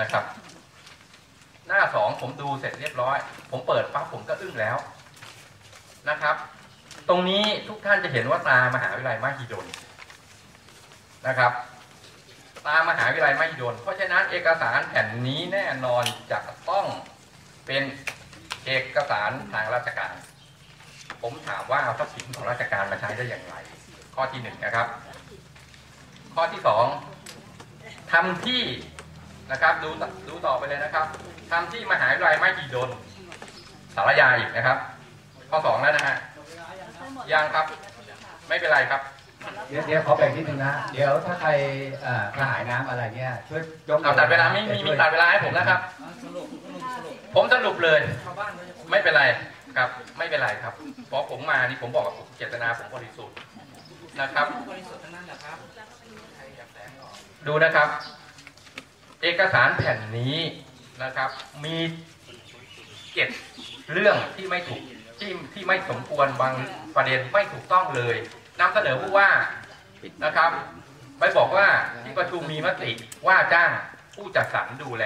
นะครับ หน้าสองผมดูเสร็จเรียบร้อย ผมเปิดปั๊บผมก็อึ้งแล้วนะครับ ตรงนี้ทุกท่านจะเห็นว่าตามหาวิทยาลัยมหิดลนะครับ ตามหาวิทยาลัยมหิดลเพราะฉะนั้นเอกสารแผ่นนี้แน่นอนจะต้องเป็นเอกสารทางราชการ ผมถามว่าเอาทรัพย์สินของราชการมาใช้ได้อย่างไร ข้อที่หนึ่งนะครับ ข้อที่สองทำที่ นะครับ ดูดูต่อไปเลยนะครับทำที่มหาวิทยาลัยมหิดลสารยาอีกนะครับ ข้อสองแล้วนะฮะยังครับ ไม่เป็นไรครับ เดี๋ยวเดี๋ยวขอแบ่งนิดนึงนะ เดี๋ยวถ้าใครเอ่อกระหายน้ำอะไรเนี่ยช่วยยกเอาตัดเวลาไม่มีมีตัดเวลาให้ผมนะครับ ผมสรุปเลย ไม่เป็นไรครับ ไม่เป็นไรครับ เพราะผมมานี่ผมบอกว่าผมเจตนาผมบริสุทธิ์นะครับ ดูนะครับ เอกสารแผ่นนี้นะครับ มีเจ็ดเรื่องที่ไม่ถูกที่ที่ไม่สมควรบางประเด็นไม่ถูกต้องเลยนำเสนอผู้ว่านะครับไปบอกว่าที่ประชุมมีมติว่าจ้างผู้จัดสรรดูแล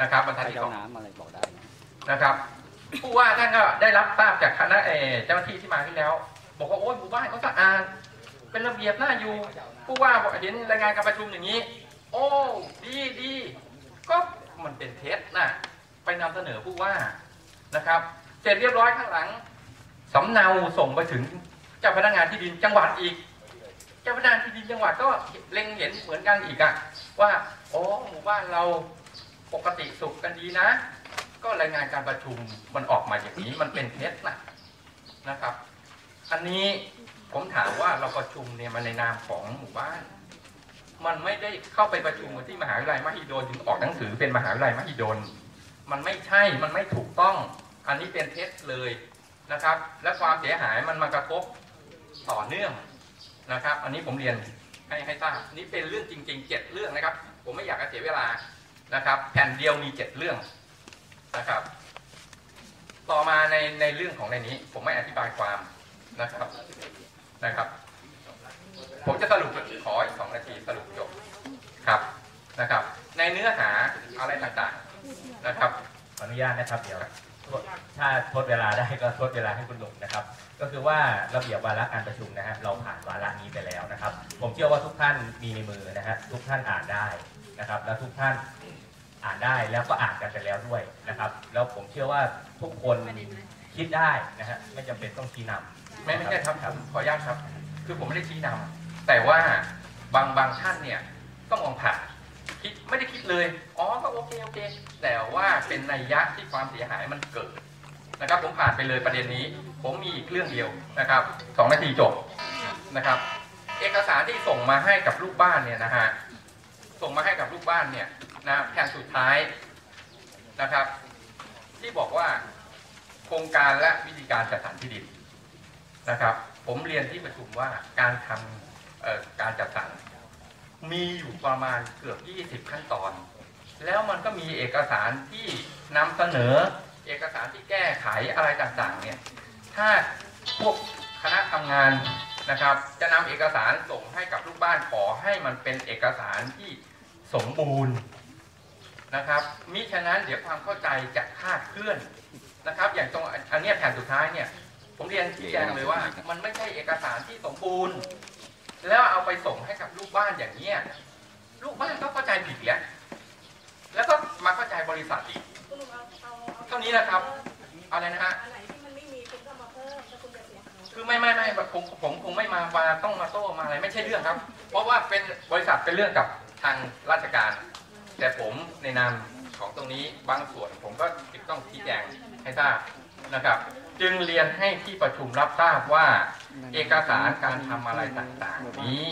นะครับบรรทัดที่สองน้ำอะไรบอกได้นะนะครับ ผู้ว่าท่านก็ได้รับทราบจากคณะเอ่อเจ้าหน้าที่ที่มาที่แล้ว บอกว่าโอ้ยหมู่บ้านเขาสะอาดเป็นระเบียบน่าอยู่ ผู้ว่าบอกเห็นรายงานการประชุมอย่างนี้ โอ้ดีดีก็มันเป็นเท็จนะไปนำเสนอผู้ว่านะครับ เสร็จเรียบร้อยข้างหลังสำเนาส่งไปถึงเจ้าพนักงานที่ดินจังหวัดอีก เจ้าพนักงานที่ดินจังหวัดก็เล็งเห็นเหมือนกันอีกอะว่าโอ้หมู่บ้านเราปกติสุขกันดีนะ ก็รายงานการประชุมมันออกมาอย่างนี้มันเป็นเท็จนะนะครับ อันนี้ผมถามว่าเราประชุมเนี่ยมันในนามของหมู่บ้าน มันไม่ได้เข้าไปประชุมกันที่มหาวิทยาลัยมหิดลถึงออกหนังสือเป็นมหาวิทยาลัยมหิดล มันไม่ใช่ มันไม่ถูกต้อง อันนี้เป็นเท็จเลยนะครับ และความเสียหายมันมากระทบต่อเนื่องนะครับ อันนี้ผมเรียนให้ให้ทราบนี่เป็นเรื่องจริงๆเจ็ดเรื่องนะครับ ผมไม่อยากเสียเวลานะครับ แผ่นเดียวมีเจ็ดเรื่องนะครับ ต่อมาในในเรื่องของในนี้ ผมไม่อธิบายความนะครับนะครับ ผมจะสรุปขออีกสองนาทีสรุปจบครับนะครับ ใน เนื้อหาอะไรต่างๆนะครับ ขออนุญาตนะครับเดี๋ยวถ้าทดเวลาได้ก็ทดเวลาให้คุณหนุ่มนะครับ ก็คือว่าระเบียบวาระการประชุมนะฮะเราผ่านวาระนี้ไปแล้วนะครับ ผมเชื่อว่าทุกท่านมีในมือนะฮะทุกท่านอ่านได้นะครับ แล้วทุกท่านอ่านได้แล้วก็อ่านกันไปแล้วด้วยนะครับ แล้วผมเชื่อว่าทุกคนคิดได้นะฮะไม่จำเป็นต้องชี้นำไม่ไม่ใช่ครับผมขออนุญาตครับ คือผมไม่ได้ชี้นำแต่ว่าบางบางท่านเนี่ยก็มองผ่านคิดไม่ได้คิด เลย อ๋อ ก็โอเค โอเค แต่ว่าเป็นนัยยะที่ความเสียหายมันเกิดนะครับ ผมผ่านไปเลยประเด็นนี้ ผมมีอีกเรื่องเดียวนะครับสองนาทีจบนะครับ เอกสารที่ส่งมาให้กับลูกบ้านเนี่ยนะฮะ ส่งมาให้กับลูกบ้านเนี่ยนะแผ่นสุดท้ายนะครับ ที่บอกว่าโครงการและวิธีการจัดสรรที่ดินนะครับ ผมเรียนที่ประชุมว่าการทำการจัดสรร มีอยู่ประมาณเกือบ 20 ขั้นตอน แล้วมันก็มีเอกสารที่นำเสนอ เอกสารที่แก้ไขอะไรต่างๆ เนี่ย ถ้าพวกคณะทำงานนะครับ จะนำเอกสารส่งให้กับลูกบ้านขอให้มันเป็นเอกสารที่สมบูรณ์นะครับมิฉะนั้นเดี๋ยวความเข้าใจจะคลาดเคลื่อนนะครับ อย่างตรงอันเนี้ยแผ่นสุดท้ายเนี่ย ผมเรียนชี้แจงเลยว่า มันไม่ใช่เอกสารที่สมบูรณ์ แล้วเอาไปส่งให้กับลูกบ้านอย่างเนี้ยลูกบ้านก็เข้าใจผิดอีกแล้วแล้วก็มาเข้าใจบริษัทอีกคุณลุงเอาเอาเอาเท่านี้นะครับอะไรนะฮะอันไหนที่มันไม่มีคุณก็มาเพิ่มถ้าคุณจะเสียหายคือไม่ไม่ไม่แบบผมผมคงไม่มามาต้องมาโต้มาอะไรไม่ใช่เรื่องครับ เพราะว่าเป็นบริษัทเป็นเรื่องกับทางราชการ แต่ผมในนามของตรงนี้บางส่วนผมก็ต้องชี้แจงให้ทราบนะครับ จึงเรียนให้ที่ประชุมรับทราบว่า เอกสารการทำอะไรต่างๆนี้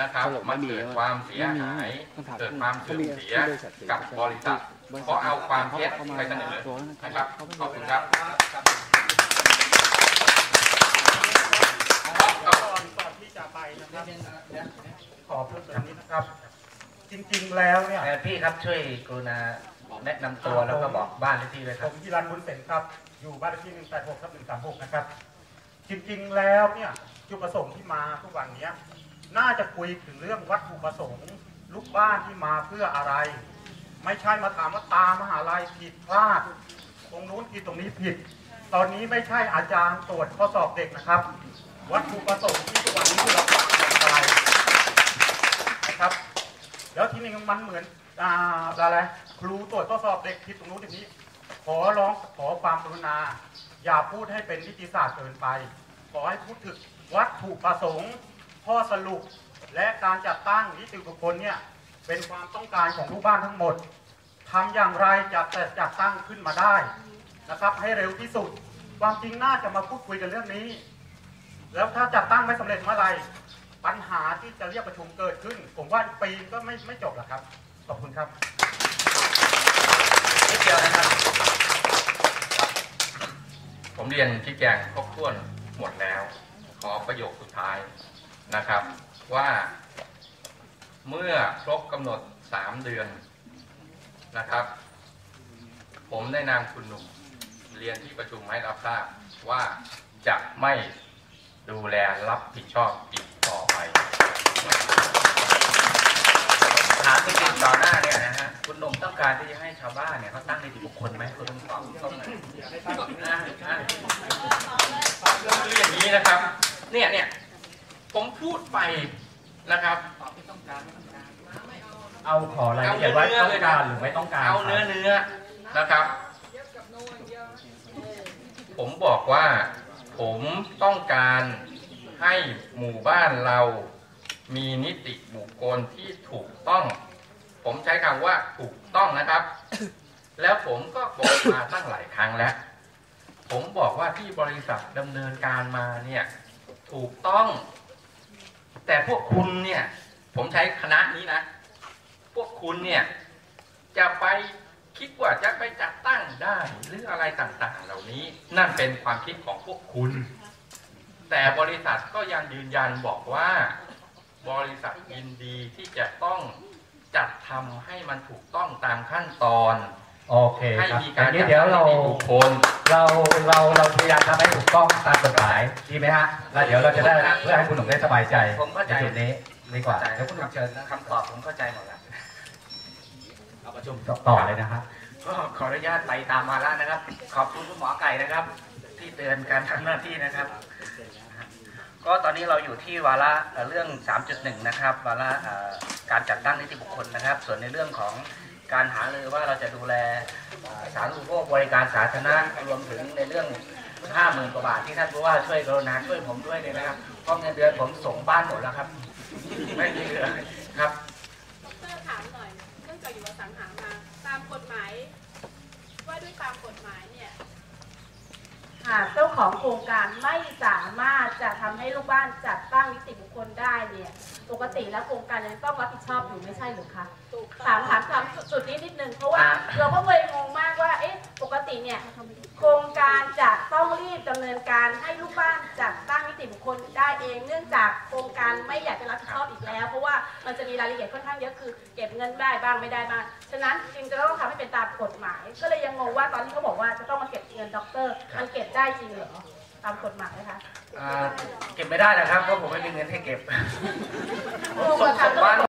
นะครับมันเกิดความเสียหายเกิดความเสื่อมเสียกับบริษัทเพราะเอาความเท็จไปเสนอนะครับขอบคุณครับก่อนก่อนที่จะไปนะครับขอเพิ่มเติมนิดนะครับ จริงๆแล้วเนี่ยเอ่อพี่ครับช่วยกรุณาแนะนำตัวแล้วก็บอกบ้านเลขที่เลยคผรับมยิรันบุญเสนครับ อยู่บ้านเลขที่ 186ทับ136 นะครับ จริงๆ แล้วเนี่ยจุดประสงค์ที่มาทุกวันนี้น่าจะคุยถึงเรื่องวัตถุประสงค์ลูกบ้านที่มาเพื่ออะไร ไม่ใช่มาถามว่าตามหาลัยผิดพลาด ตรงนู้นผิดตรงนี้ผิด ตอนนี้ไม่ใช่อาจารย์ตรวจข้อสอบเด็กนะครับ วัตถุประสงค์ที่ทุกวันนี้คือเราปรับอะไรนะครับ แล้วทีนี้มันเหมือนอ่าอะไรครูตรวจข้อสอบเด็กผิดตรงนู้นตรงนี้ ขอร้องขอความกรุณา อย่าพูดให้เป็นนิติศาสตร์เกินไป ขอให้พูดถึงวัตถุประสงค์ ข้อสรุปและการจัดตั้งนิติบุคคลเนี่ยเป็นความต้องการของลูกบ้านทั้งหมดทำอย่างไรจะแต่จัดตั้งขึ้นมาได้นะครับ ให้เร็วที่สุด ความจริงน่าจะมาพูดคุยกันเรื่องนี้ แล้วถ้าจัดตั้งไม่สำเร็จเมื่อไหร่ปัญหาที่จะเรียกประชุมเกิดขึ้น ผมว่าปีก็ไม่ไม่จบหรอกครับ ขอบคุณครับ นิดเดียวนะครับ ผมเรียนชี้แจงครบถ้วนหมดแล้ว ขอประโยคสุดท้ายนะครับ ว่าเมื่อครบกำหนดสามเดือนนะครับ ผมได้นำคุณหนุ่มเรียนที่ประชุมให้รับทราบว่าจะไม่ดูแลรับผิดชอบอีกต่อไป ถามจริงๆต่อหน้าเนี่ยนะฮะคุณหนุ่ม ต้องการที่จะให้ชาวบ้านเนี่ยเขาตั้งนิติบุคคลไหมคุณต้องตอบตรงไหนนะนะคืออย่างนี้นะครับ เนี่ยเนี่ยผมพูดไปนะครับเอาขอรายละเอียดว่าต้องการหรือไม่ต้องการเอาครับเนื้อเนื้อนะครับ ผมบอกว่าผมต้องการให้หมู่บ้านเรามีนิติบุคคลที่ถูกต้อง ผมใช้คำว่าถูกต้องนะครับ แล้วผมก็บอกมาตั้งหลายครั้งแล้ว ผมบอกว่าที่บริษัทดำเนินการมาเนี่ย ถูกต้อง แต่พวกคุณเนี่ย ผมใช้คณะนี้นะ พวกคุณเนี่ย จะไปคิดว่าจะไปจัดตั้งได้หรืออะไรต่างๆ เหล่านี้ นั่นเป็นความคิดของพวกคุณ แต่บริษัทก็ยังยืนยันบอกว่า บริษัทยินดีที่จะต้อง จัดทำให้มันถูกต้องตามขั้นตอน โอเคให้ครับมีอการย่างนี้จัดเดี๋ยวตั้งเรานิติบุคคล เราเราเราพยายามทำให้ถูกต้องตามกฎหมายดีไหมฮะแล้วเดี๋ยวเราจะได้เพื่อให้คุณหนุ่มได้สบายใจผมเข้าใจ ในจุดนี้ดีกว่าเข้าใจเดี๋ยวคุณหนุ่มเชิญนะคำตอบผมเข้าใจหมดแล้วเอาประชุมต่อเลยนะฮะก็ขออนุญาตไปตามวาระนะครับ ขอบคุณคุณหมอไก่นะครับ ที่เตือนการทำหน้าที่นะครับ ก็ตอนนี้เราอยู่ที่วาระเอ่อเรื่อง 3.1 นะครับ วาระเอ่อ การจัดตั้งนิติบุคคลนะครับ ส่วนในเรื่องของการหาเลยว่าเราจะดูแลสาธารณูปโภคบริการสาธารณะรวมถึงในเรื่อง50,000กว่าบาทที่ท่านผู้ว่าช่วยกรุณาช่วยผมด้วยเนี่ยนะครับเพราะเงินเดือนผมส่งบ้านหมดแล้วครับ ไม่มีเหลือครับ ดรถามหน่อยเนื่องจากอยู่อสังหามา ตามกฎหมาย ว่าด้วยตามกฎหมายเนี่ย หากเจ้าของโครงการไม่สามารถจะทำให้ลูกบ้านจัดตั้งนิติบุคคลได้เนี่ยปกติแล้วโครงการยังต้องรับผิดชอบอยู่ไม่ใช่หรือคะถามถามถามจุดนี้นิดนึงเพราะว่าอ่าเราก็เลยงงมากว่าเอ๊ะ ปกติเนี่ยโครงการจะต้องรีบดำเนินการให้ลูกบ้านจัดตั้งนิติบุคคลได้เอง เนื่องจากโครงการไม่อยากจะรับผิดชอบอีกแล้ว เพราะว่ามันจะมีรายละเอียดค่อนข้างเยอะคือ เก็บเงินได้บ้างไม่ได้บ้างฉะนั้นจึงจะต้องทำให้เป็นตามกฎหมาย ก็เลยยังงงว่าตอนที่เขาบอกว่าจะต้องมาเก็บเงินด็อกเตอร์มันเก็บได้จริงเหรอตามกฎหมายนะคะ อ่าเก็บไม่ได้นะครับเพราะผมไม่มีเงินให้เก็บงงอะค่ะก็เลย